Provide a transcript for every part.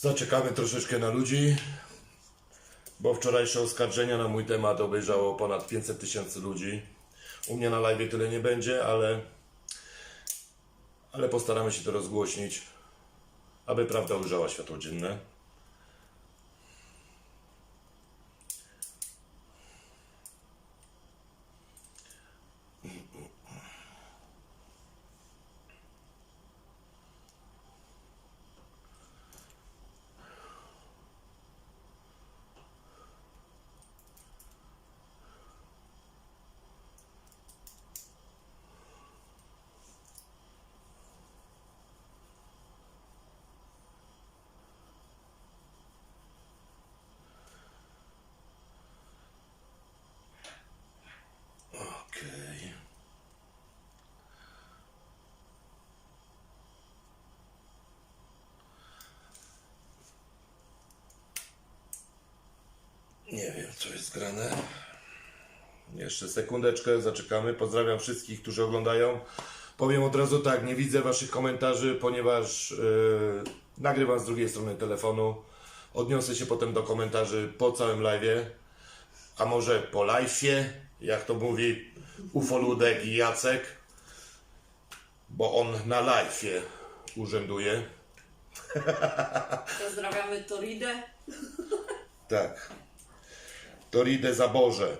Zaczekamy troszeczkę na ludzi, bo wczorajsze oskarżenia na mój temat obejrzało ponad 500 tysięcy ludzi. U mnie na live tyle nie będzie, ale, ale postaramy się to rozgłośnić, aby prawda ujrzała światło dzienne. Okej. Nie wiem, co jest grane. Jeszcze sekundeczkę, zaczekamy. Pozdrawiam wszystkich, którzy oglądają. Powiem od razu tak, nie widzę Waszych komentarzy, ponieważ yy, nagrywam z drugiej strony telefonu. Odniosę się potem do komentarzy po całym live'ie a może po live'ie, jak to mówi Ufoludek i Jacek, bo on na live'ie urzęduje. Pozdrawiamy Toridę. Tak. Toride Zaborze.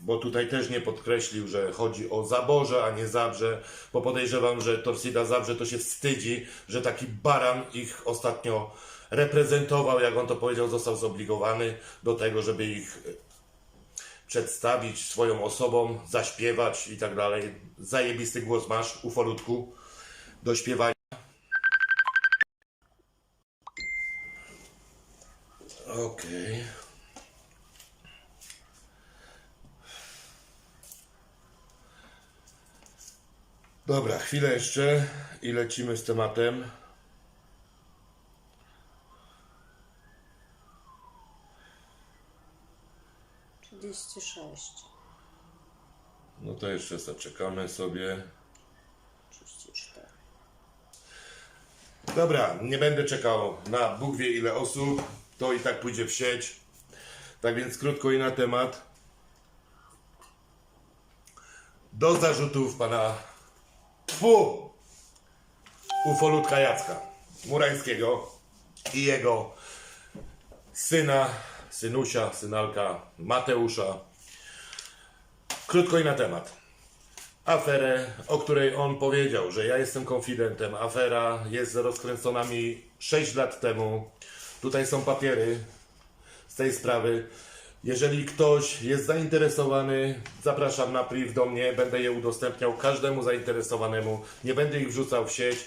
Bo tutaj też nie podkreślił, że chodzi o Zaborze, a nie Zabrze, bo podejrzewam, że Torsida Zabrze to się wstydzi, że taki baran ich ostatnio reprezentował, jak on to powiedział, został zobligowany do tego, żeby ich przedstawić swoją osobą, zaśpiewać i tak dalej. Zajebisty głos masz, ufolutku, do śpiewania. Okej. Dobra, chwilę jeszcze i lecimy z tematem. Trzydzieści sześć. No to jeszcze zaczekamy sobie. Trzydzieści cztery. Dobra, nie będę czekał na Bóg wie ile osób. To i tak pójdzie w sieć. Tak więc krótko i na temat. Do zarzutów pana Tfu! Ufolutka Jacka Murańskiego i jego syna, synusia, synalka Mateusza. Krótko i na temat aferę, o której on powiedział, że ja jestem konfidentem. Afera jest rozkręcona mi 6 lat temu. Tutaj są papiery z tej sprawy. Jeżeli ktoś jest zainteresowany, zapraszam na priv do mnie, będę je udostępniał każdemu zainteresowanemu. Nie będę ich wrzucał w sieć,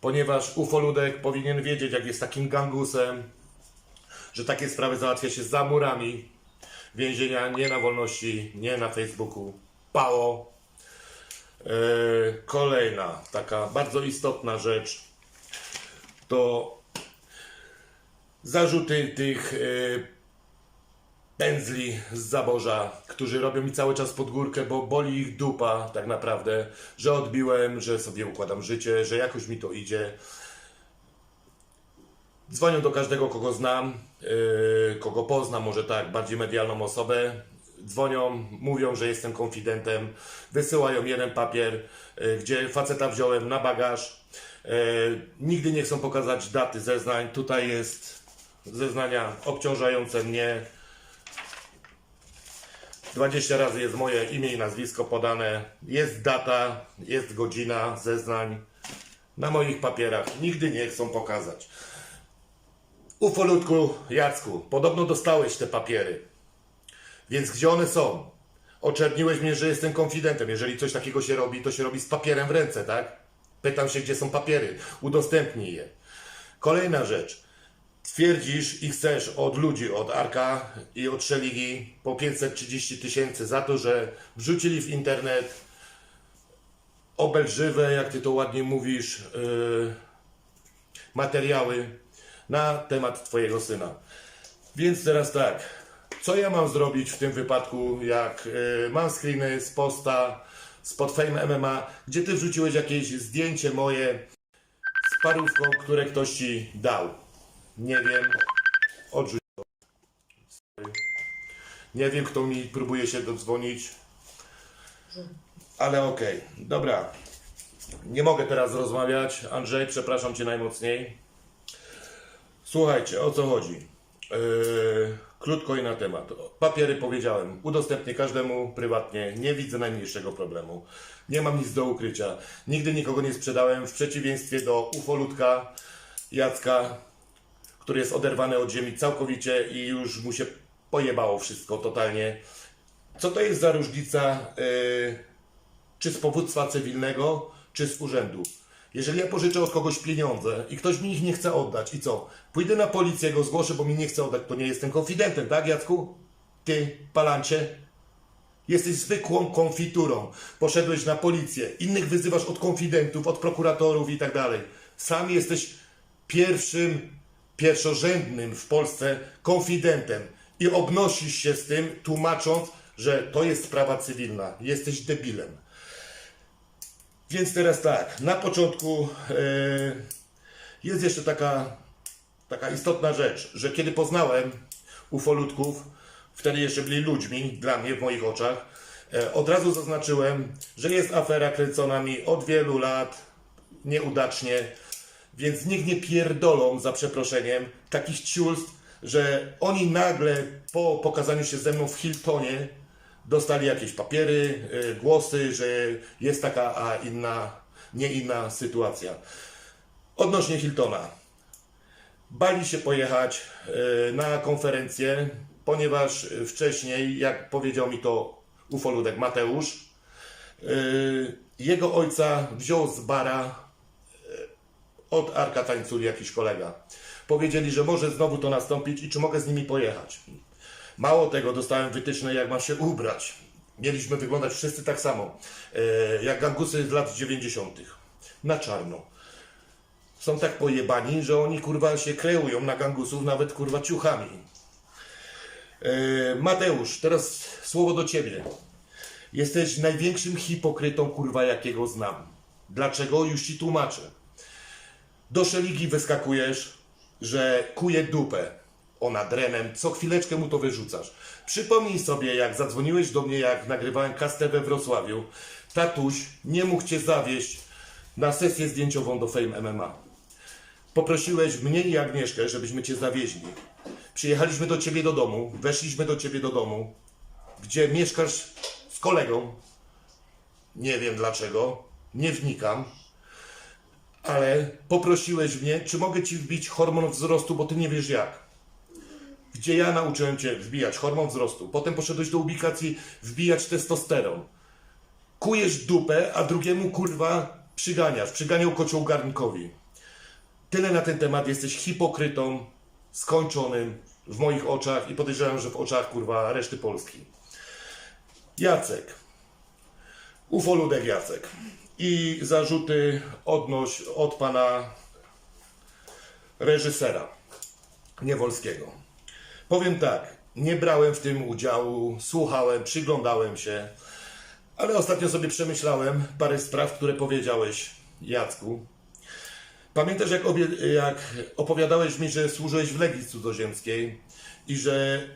ponieważ ufoludek powinien wiedzieć, jak jest takim gangusem, że takie sprawy załatwia się za murami więzienia, nie na wolności, nie na Facebooku. Pało, E, Kolejna taka bardzo istotna rzecz to zarzuty tych e, pędzli z zaborza, którzy robią mi cały czas pod górkę, bo boli ich dupa tak naprawdę, że odbiłem, że sobie układam życie, że jakoś mi to idzie. Dzwonią do każdego, kogo znam, yy, kogo poznam, może tak, bardziej medialną osobę. Dzwonią, mówią, że jestem konfidentem, wysyłają jeden papier, yy, gdzie faceta wziąłem na bagaż. Yy, nigdy nie chcą pokazać daty zeznań. Tutaj jest zeznania obciążające mnie. 20 razy jest moje imię i nazwisko podane. Jest data, jest godzina zeznań na moich papierach. Nigdy nie chcą pokazać. Ufolutku Jacku, podobno dostałeś te papiery. Więc gdzie one są? Oczerniłeś mnie, że jestem konfidentem. Jeżeli coś takiego się robi, to się robi z papierem w ręce, tak? Pytam się, gdzie są papiery. Udostępnij je. Kolejna rzecz. Twierdzisz i chcesz od ludzi, od Arka i od Szeligi po 530 tysięcy za to, że wrzucili w internet obelżywe, jak ty to ładnie mówisz, yy, materiały na temat twojego syna. Więc teraz tak, co ja mam zrobić w tym wypadku, jak y, mam screeny z posta, spod Fame MMA, gdzie ty wrzuciłeś jakieś zdjęcie moje z parówką, które ktoś ci dał. Nie wiem, odrzuć to. Nie wiem, kto mi próbuje się dodzwonić, ale okej, dobra. Nie mogę teraz rozmawiać. Andrzej, przepraszam cię najmocniej. Słuchajcie, o co chodzi? Yy, krótko i na temat. Papiery powiedziałem, udostępnię każdemu prywatnie, nie widzę najmniejszego problemu. Nie mam nic do ukrycia. Nigdy nikogo nie sprzedałem, w przeciwieństwie do ufolutka Jacka, który jest oderwany od ziemi całkowicie i już mu się pojebało wszystko totalnie. Co to jest za różnica, yy, czy z powództwa cywilnego, czy z urzędu? Jeżeli ja pożyczę od kogoś pieniądze i ktoś mi ich nie chce oddać i co? Pójdę na policję, go zgłoszę, bo mi nie chce oddać, to nie jestem konfidentem, tak Jacku? Ty, palancie? Jesteś zwykłą konfiturą. Poszedłeś na policję, innych wyzywasz od konfidentów, od prokuratorów i tak dalej. Sam jesteś pierwszym, pierwszorzędnym w Polsce konfidentem i obnosisz się z tym, tłumacząc, że to jest sprawa cywilna. Jesteś debilem. Więc teraz tak, na początku e, jest jeszcze taka, taka istotna rzecz, że kiedy poznałem ufolutków, wtedy jeszcze byli ludźmi, dla mnie, w moich oczach, e, od razu zaznaczyłem, że jest afera kręcona mi od wielu lat, nieudacznie, więc niech nie pierdolą, za przeproszeniem, takich ciulstw, że oni nagle po pokazaniu się ze mną w Hiltonie dostali jakieś papiery, y, głosy, że jest taka, a inna, nie inna sytuacja. Odnośnie Hiltona. Bali się pojechać y, na konferencję, ponieważ wcześniej, jak powiedział mi to ufoludek Mateusz, y, jego ojca wziął z bara od Arka Tańculi jakiś kolega. Powiedzieli, że może znowu to nastąpić i czy mogę z nimi pojechać. Mało tego, dostałem wytyczne, jak mam się ubrać. Mieliśmy wyglądać wszyscy tak samo, e, jak gangusy z lat 90. Na czarno. Są tak pojebani, że oni kurwa się kreują na gangusów nawet kurwa ciuchami. E, Mateusz, teraz słowo do ciebie. Jesteś największym hipokrytą kurwa jakiego znam. Dlaczego? Już ci tłumaczę. Do szeligi wyskakujesz, że kuje dupę ona drenem, co chwileczkę mu to wyrzucasz. Przypomnij sobie, jak zadzwoniłeś do mnie, jak nagrywałem kastę we Wrocławiu. Tatuś nie mógł cię zawieść na sesję zdjęciową do Fame MMA. Poprosiłeś mnie i Agnieszkę, żebyśmy cię zawieźli. Przyjechaliśmy do ciebie do domu, weszliśmy do ciebie do domu, gdzie mieszkasz z kolegą. Nie wiem dlaczego, nie wnikam ale poprosiłeś mnie, czy mogę ci wbić hormon wzrostu, bo ty nie wiesz jak. Gdzie ja nauczyłem cię wbijać hormon wzrostu. Potem poszedłeś do ubikacji wbijać testosteron. Kujesz dupę, a drugiemu kurwa przyganiasz. Przyganiał kocioł garnkowi. Tyle na ten temat. Jesteś hipokrytą, skończonym w moich oczach i podejrzewam, że w oczach kurwa reszty Polski. Jacek. Ufoludek Jacek. I zarzuty odnoś od pana reżysera Niewolskiego. Powiem tak, nie brałem w tym udziału, słuchałem, przyglądałem się, ale ostatnio sobie przemyślałem parę spraw, które powiedziałeś, Jacku. Pamiętasz, jak, jak opowiadałeś mi, że służyłeś w Legii Cudzoziemskiej i że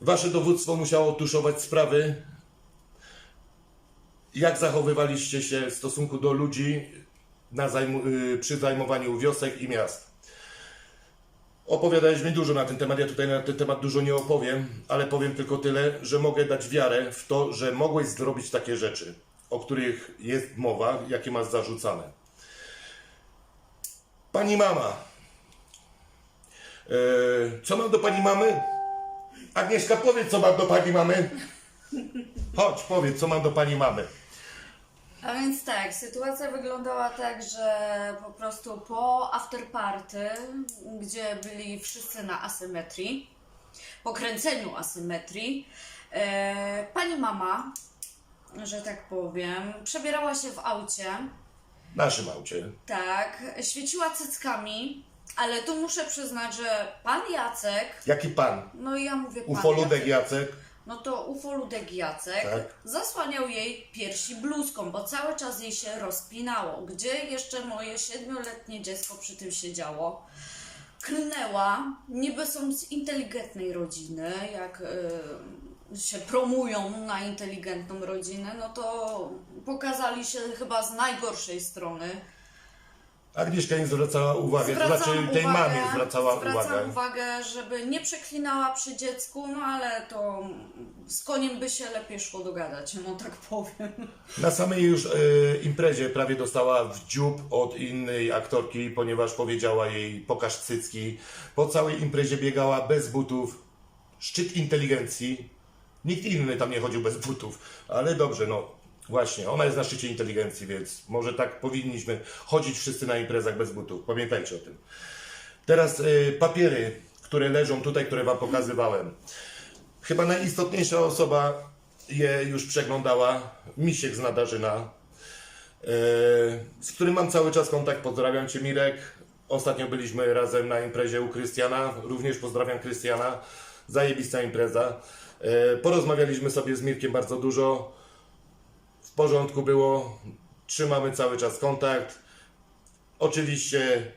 wasze dowództwo musiało tuszować sprawy jak zachowywaliście się w stosunku do ludzi na zajmu, y, przy zajmowaniu wiosek i miast. Opowiadałeś mi dużo na ten temat, ja tutaj na ten temat dużo nie opowiem, ale powiem tylko tyle, że mogę dać wiarę w to, że mogłeś zrobić takie rzeczy, o których jest mowa, jakie masz zarzucane. Pani mama. Yy, co mam do pani mamy? Agnieszka, powiedz, co mam do pani mamy. Chodź, powiedz, co mam do pani mamy. A więc tak, sytuacja wyglądała tak, że po prostu po afterparty, gdzie byli wszyscy na asymetrii, po kręceniu asymetrii, e, pani mama, że tak powiem, przebierała się w aucie, Naszym aucie. tak, świeciła cyckami Ale tu muszę przyznać, że pan Jacek, Jaki pan? no i ja mówię pan Ufoludek Jacek, Jacek. No to ufoludek Jacek Tak. zasłaniał jej piersi bluzką, bo cały czas jej się rozpinało. Gdzie jeszcze moje siedmioletnie dziecko przy tym siedziało? Klnęła, niby są z inteligentnej rodziny, jak y, się promują na inteligentną rodzinę, no to pokazali się chyba z najgorszej strony. Agnieszka nie zwracała uwagi, to Zwracam znaczy tej uwagę- mamie zwracała zwracam uwagę. uwagę, żeby nie przeklinała przy dziecku, no ale to z koniem by się lepiej szło dogadać, no tak powiem. Na samej już e, imprezie prawie dostała w dziób od innej aktorki, ponieważ powiedziała jej pokaż cycki. Po całej imprezie biegała bez butów. Szczyt inteligencji. Nikt inny tam nie chodził bez butów. Ale dobrze, no właśnie, ona jest na szczycie inteligencji, więc może tak powinniśmy chodzić wszyscy na imprezach bez butów. Pamiętajcie o tym. Teraz e, papiery, które leżą tutaj, które Wam pokazywałem. Chyba najistotniejsza osoba je już przeglądała, Misiek z Nadarzyna, e, z którym mam cały czas kontakt. Pozdrawiam Cię Mirek. Ostatnio byliśmy razem na imprezie u Krystiana. Również pozdrawiam Krystiana. Zajebista impreza. E, Porozmawialiśmy sobie z Mirkiem bardzo dużo. Porządku było. Trzymamy cały czas kontakt. Oczywiście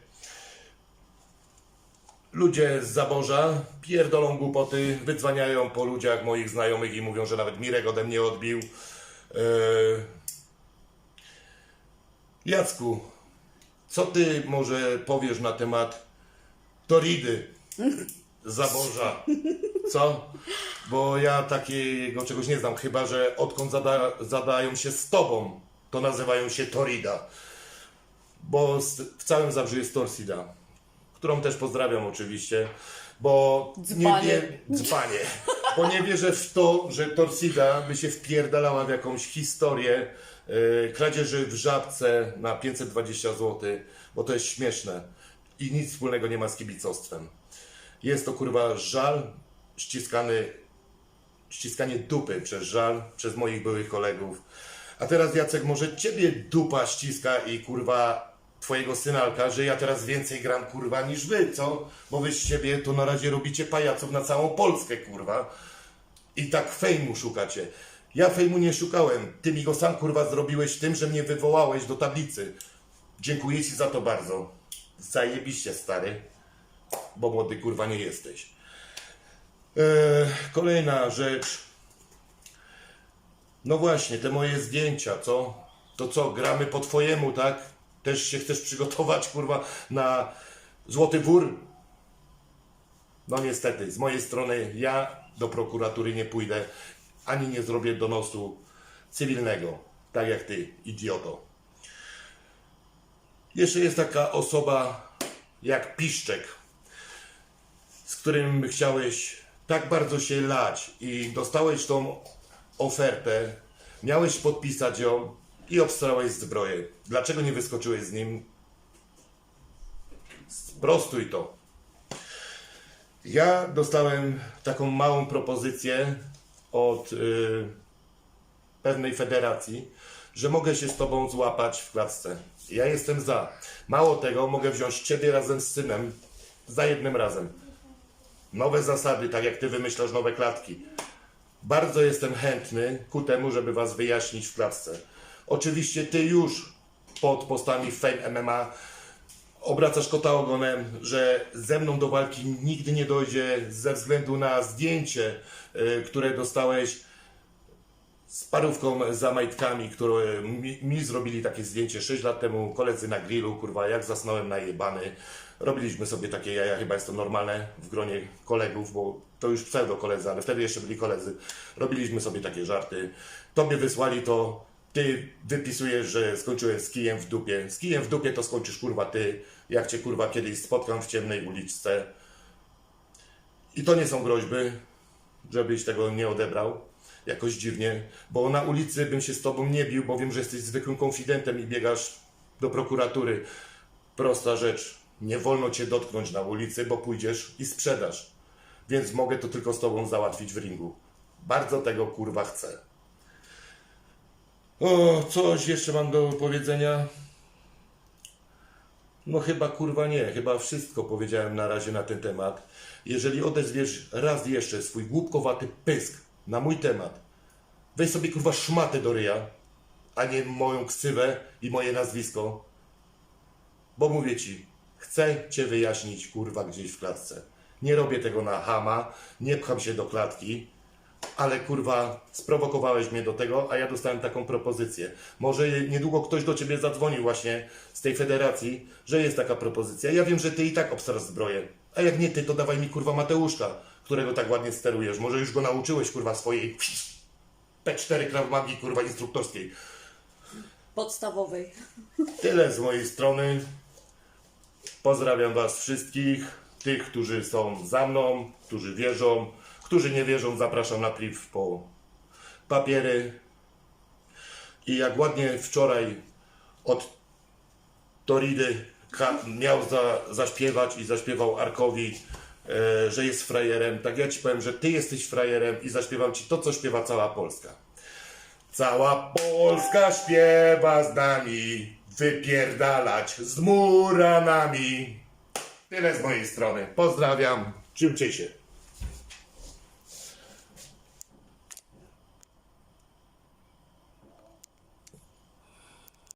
ludzie z zaborza pierdolą głupoty, wydzwaniają po ludziach moich znajomych i mówią, że nawet Mirek ode mnie odbił. Eee... Jacku, co ty może powiesz na temat Toridy z zaborza? Co? Bo ja takiego czegoś nie znam, chyba że odkąd zada, zadają się z tobą, to nazywają się Torida. Bo z, w całym Zabrzu jest Torsida którą też pozdrawiam oczywiście, bo Dzbanie. nie wie, dzbanie, bo nie wierzę w to, że Torsida by się wpierdalała w jakąś historię yy, kradzieży w żabce na 520 zł, bo to jest śmieszne i nic wspólnego nie ma z kibicostwem. Jest to kurwa żal ściskany, ściskanie dupy przez żal, przez moich byłych kolegów. A teraz Jacek, może ciebie dupa ściska i kurwa twojego synalka, że ja teraz więcej gram kurwa niż wy, co? Bo wy z siebie to na razie robicie pajaców na całą Polskę, kurwa. I tak fejmu szukacie. Ja fejmu nie szukałem. Ty mi go sam kurwa zrobiłeś tym, że mnie wywołałeś do tablicy. Dziękuję ci za to bardzo. Zajebiście stary. Bo młody kurwa nie jesteś. Eee, kolejna rzecz. No właśnie, te moje zdjęcia, co? To co, gramy po twojemu, tak? Też się chcesz przygotować, kurwa, na Złoty Wór? No niestety, z mojej strony ja do prokuratury nie pójdę, ani nie zrobię donosu cywilnego, tak jak ty, idioto. Jeszcze jest taka osoba jak Piszczek, z którym chciałeś tak bardzo się lać i dostałeś tą ofertę, miałeś podpisać ją i obstrałeś zbroję. Dlaczego nie wyskoczyłeś z nim? Sprostuj to. Ja dostałem taką małą propozycję od y, pewnej federacji, że mogę się z tobą złapać w klatce. Ja jestem za. Mało tego, mogę wziąć ciebie razem z synem za jednym razem. Nowe zasady, tak jak ty wymyślasz nowe klatki. Bardzo jestem chętny ku temu, żeby was wyjaśnić w klatce. Oczywiście ty już pod postami Fame MMA obracasz kota ogonem, że ze mną do walki nigdy nie dojdzie ze względu na zdjęcie, y, które dostałeś z parówką za majtkami, które mi, mi zrobili takie zdjęcie 6 lat temu, koledzy na grillu, kurwa, jak zasnąłem na jebany. Robiliśmy sobie takie jaja, chyba jest to normalne w gronie kolegów, bo to już pseudo koledzy, ale wtedy jeszcze byli koledzy. Robiliśmy sobie takie żarty. Tobie wysłali to, ty wypisujesz, że skończyłem z kijem w dupie. Z kijem w dupie to skończysz kurwa ty, jak cię kurwa kiedyś spotkam w ciemnej uliczce. I to nie są groźby, żebyś tego nie odebrał jakoś dziwnie, bo na ulicy bym się z tobą nie bił, bo wiem, że jesteś zwykłym konfidentem i biegasz do prokuratury. Prosta rzecz. Nie wolno cię dotknąć na ulicy, bo pójdziesz i sprzedasz. Więc mogę to tylko z tobą załatwić w ringu. Bardzo tego kurwa chcę. O, coś jeszcze mam do powiedzenia. No chyba kurwa nie, chyba wszystko powiedziałem na razie na ten temat. Jeżeli odezwiesz raz jeszcze swój głupkowaty pysk na mój temat, weź sobie kurwa szmatę do ryja, a nie moją ksywę i moje nazwisko. Bo mówię ci, chcę cię wyjaśnić kurwa gdzieś w klatce. Nie robię tego na hama, nie pcham się do klatki, ale kurwa, sprowokowałeś mnie do tego, a ja dostałem taką propozycję. Może niedługo ktoś do ciebie zadzwonił właśnie z tej federacji, że jest taka propozycja. Ja wiem, że ty i tak obstarasz zbroję. A jak nie ty, to dawaj mi kurwa Mateuszka, którego tak ładnie sterujesz. Może już go nauczyłeś kurwa swojej P4 Krav Magi kurwa instruktorskiej. Podstawowej. Tyle z mojej strony. Pozdrawiam Was wszystkich. Tych, którzy są za mną, którzy wierzą, którzy nie wierzą, zapraszam na priv po papiery. I jak ładnie wczoraj od Toridy miał za, zaśpiewać i zaśpiewał Arkowi, e, że jest frajerem, tak ja Ci powiem, że Ty jesteś frajerem i zaśpiewam Ci to, co śpiewa cała Polska. Cała Polska śpiewa z nami, wypierdalać z muranami. Tyle z mojej strony. Pozdrawiam, trzymcie się.